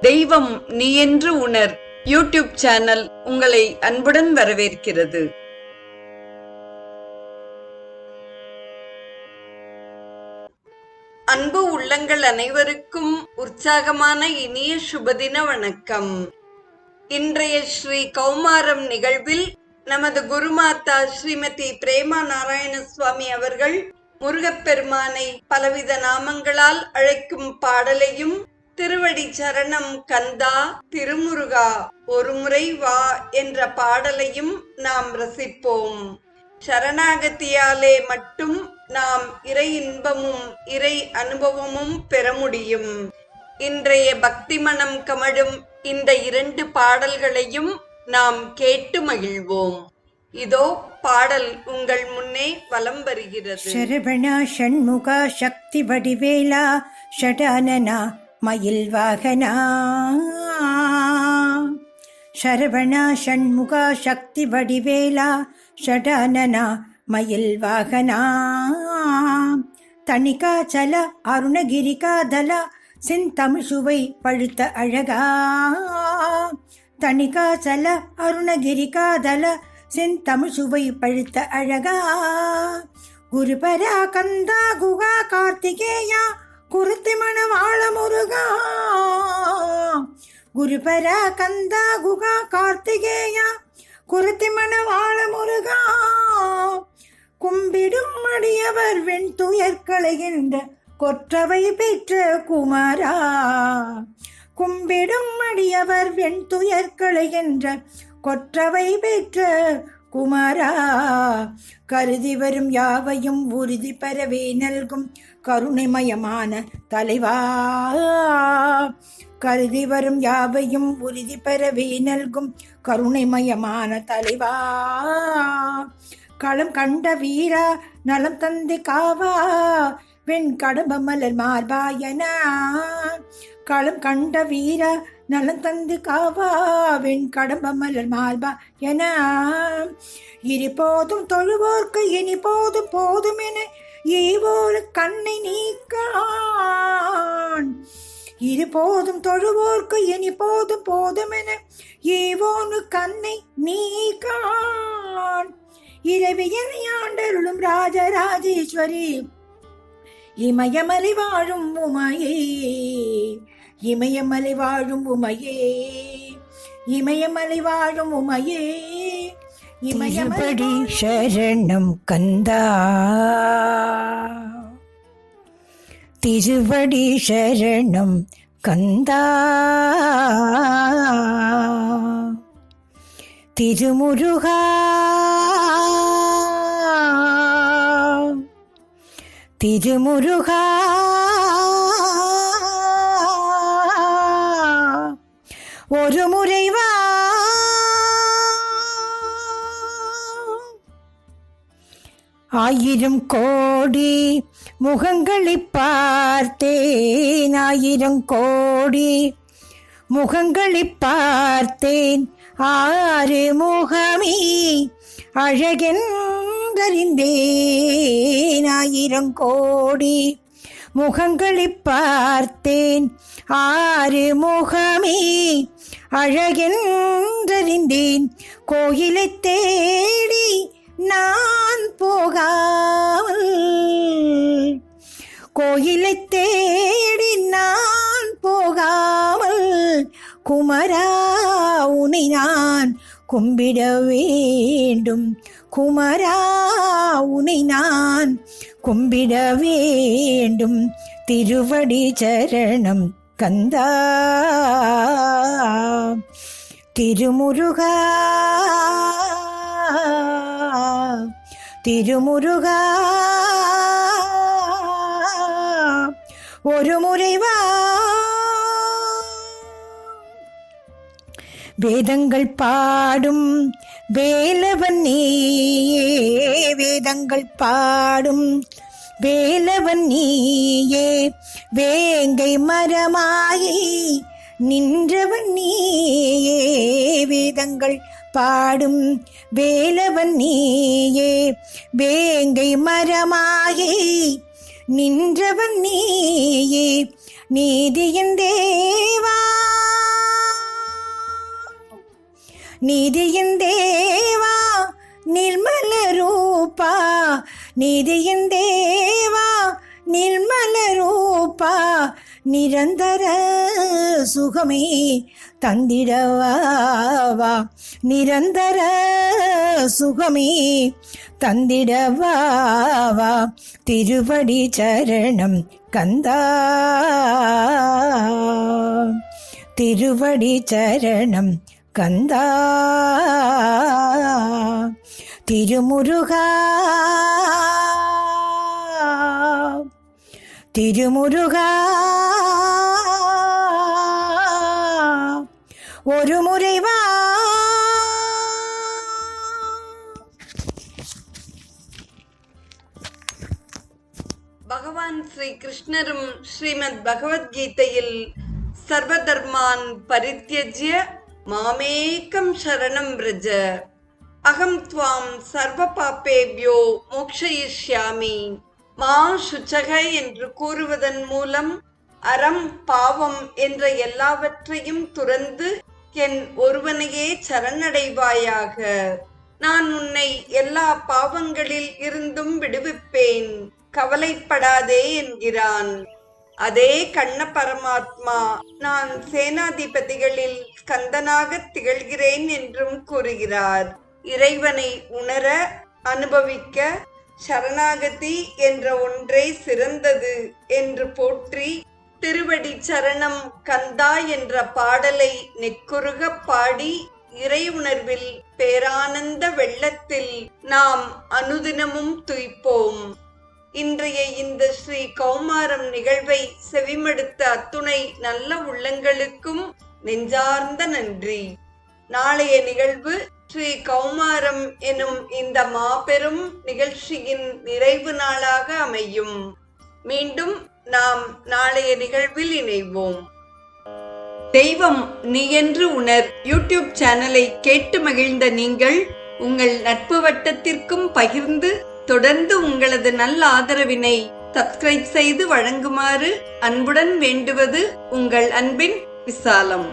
தெய்வம் நீ என்று உணர். யூடியூப் சேனல் உங்களை அன்புடன் வரவேற்கிறது. அன்பு உள்ளங்கள் அனைவருக்கும் உற்சாகமான இனிய சுபதின வணக்கம். இன்றைய ஸ்ரீ கௌமாரம் நிகழ்வில் நமது குருமாதா ஸ்ரீமதி பிரேமா நாராயண சுவாமி அவர்கள் முருகப்பெருமானை பலவித நாமங்களால் அழைக்கும் பாடலையும் திருவடி சரணம் கந்தா திருமுருகா ஒருமுறை வா என்ற பாடலையும் நாம் ரசிப்போம். சரணாகத்தியாலே மட்டும் நாம் இறை இன்பமும் இறை அனுபவமும் பெற முடியும். இன்றைய பக்தி மனம் கமழும் இந்த இரண்டு பாடல்களையும் நாம் கேட்டு மகிழ்வோம். இதோ பாடல் உங்கள் முன்னே வலம் வருகிறது. சரவணா சண்முகா சக்தி வடிவேலா ஷடானனா மயில் வாகனா. சரவணா ஷண்முகா சக்தி வடிவேலா ஷடானனா மயில் வாகனா. தணிகாச்சல அருணகிரிகாதல சிந்தமிஷுவை பழுத்த அழகா. தணிகாச்சல அருணகிரிகாதல செந்தமிழ்சுவை பழுத்த அழகா. குருபரா கந்தா குகா கார்த்திகேயா குருத்தி மணவாள முருகா குருபர கந்தா குகா கார்த்திகேயா. குருத்தி மணவாள முருகா கும்பிடும் அடியவர் வெண் துயர்களைகின்ற கொற்றவை பெற்ற குமாரா. கும்பிடும் அடியவர் வெண் துயர்களைகின்ற கொற்றவை பெற்ற குமாரா கருதி வரும் யாவையும் உறுதி பெறவே நல்கும் கருணைமயமான தலைவா. கருதி வரும் யாவையும் உறுதி பெறவே நல்கும் கருணைமயமான தலைவா. களம் கண்ட வீரா நலம் தந்தி காவா வெண் கடம்ப மலர் மார்பாயனா களம் கண்ட வீரா நலம் தந்து காவாவின் கடம்ப மலர் மால்பா என. இரு போதும் தொழுவோர்க்கு இனி போதும் போதும் என ஈவோரு கண்ணை நீக்கான். இரு போதும் தொழுவோர்க்கு இனி போதும் போதும் என ஏவோனு கண்ணை நீக்கான். இரவியனை ஆண்டருளும் ராஜராஜேஸ்வரி இமயமலை வாழும் உமையே. இமயமலை வாழும் உமையே இமயமலை வாழும் உமையே இமயமடி சரணம் கந்தா. திருவடி சரணம் கந்தா. திருமுருகா. திருமுருகா. ஒரு முறை வா. ஆயிரம் கோடி முகங்களை பார்த்தேன். ஆயிரம் கோடி முகங்களை பார்த்தேன். ஆறு முகமே அழகென்றறிந்தேன். ஆயிரம் கோடி முகங்களை பார்த்தேன். ஆறு முகமே அழகென்றறிந்தேன். கோயிலை தேடி நான் போகாமல். கோயிலை தேடி நான் போகாமல். குமரா உனை நான் கும்பிட வேண்டும். குமரா உனை நான் கும்பிட வேண்டும். திருவடி சரணம் கந்தா. திருமுருகா. திருமுருகா. ஒரு முறைவா வேதங்கள் பாடும் வேலவன் நீயே வேதங்கள் பாடும் வேலவன் நீயே வேங்கை மரமாயி நின்றவன் நீயே வேதங்கள் பாடும் வேலவன் நீயே வேங்கை மரமாகி நின்றவன் நீயே நீதியின் தேவா. நீதியின் தேவா நிர்மல ரூபா நீதியின் தேவா நிர்மல ரூபா நிரந்தர சுகமே தந்திடவாவா நிரந்தர சுகமே தந்திடவாவா திருவடி சரணம் கந்தா. திருவடி சரணம் கந்தா. திருமுருகா திருமுருகா ஒரு முறை வா பகவான் ஸ்ரீ கிருஷ்ணரும் ஸ்ரீமத் பகவத்கீதையில் சர்வதர்மான் பரித்யஜ்ய மாமேகம் சரணம் பிரஜ அகம் துவாம் சர்வ பாப்பேபியோ மோக்ஷயிஷ்யாமி மா சுச்சக என்று கூறுவதன் மூலம் அறம் பாவம் என்ற எல்லாவற்றையும் துறந்து என் ஒருவனையே சரணடைவாயாக. நான் உன்னை எல்லா பாவங்களில் இருந்தும் விடுவிப்பேன் கவலைப்படாதே என்கிறான். அதே கண்ண பரமாத்மா நான் சேனாதிபதிகளில் ஸ்கந்தனாக திகழ்கிறேன் என்றும் கூறுகிறார். இறைவனை உணர அனுபவிக்க சரணாகதி என்ற ஒன்றே சிறந்தது என்று போற்றி திருவடி சரணம் கந்தா என்ற பாடலை நெக்குருக பாடி இறை உணர்வில் பேரானந்த வெள்ளத்தில் நாம் அனுதினமும் துய்ப்போம். இன்றைய இந்த ஸ்ரீ கௌமாரம் நிகழ்வை செவிமடுத்த அத்துணை நல்ல உள்ளங்களுக்கும் நெஞ்சார்ந்த நன்றி. நாளைய நிகழ்வு ஸ்ரீ கௌமாரம் எனும் இந்த மாபெரும் நிகழ்ச்சியின் நிறைவு நாளாக அமையும். மீண்டும் நாம் நாளைய நிகழ்வில் இணைவோம். தெய்வம் நீ என்று உணர் யூடியூப் சேனலை கேட்டு மகிழ்ந்த நீங்கள் உங்கள் நட்பு வட்டத்திற்கும் பகிர்ந்து தொடர்ந்து உங்களது நல்ல ஆதரவினை சப்ஸ்கிரைப் செய்து வழங்குமாறு அன்புடன் வேண்டுவது உங்கள் அன்பின் விசாலம்.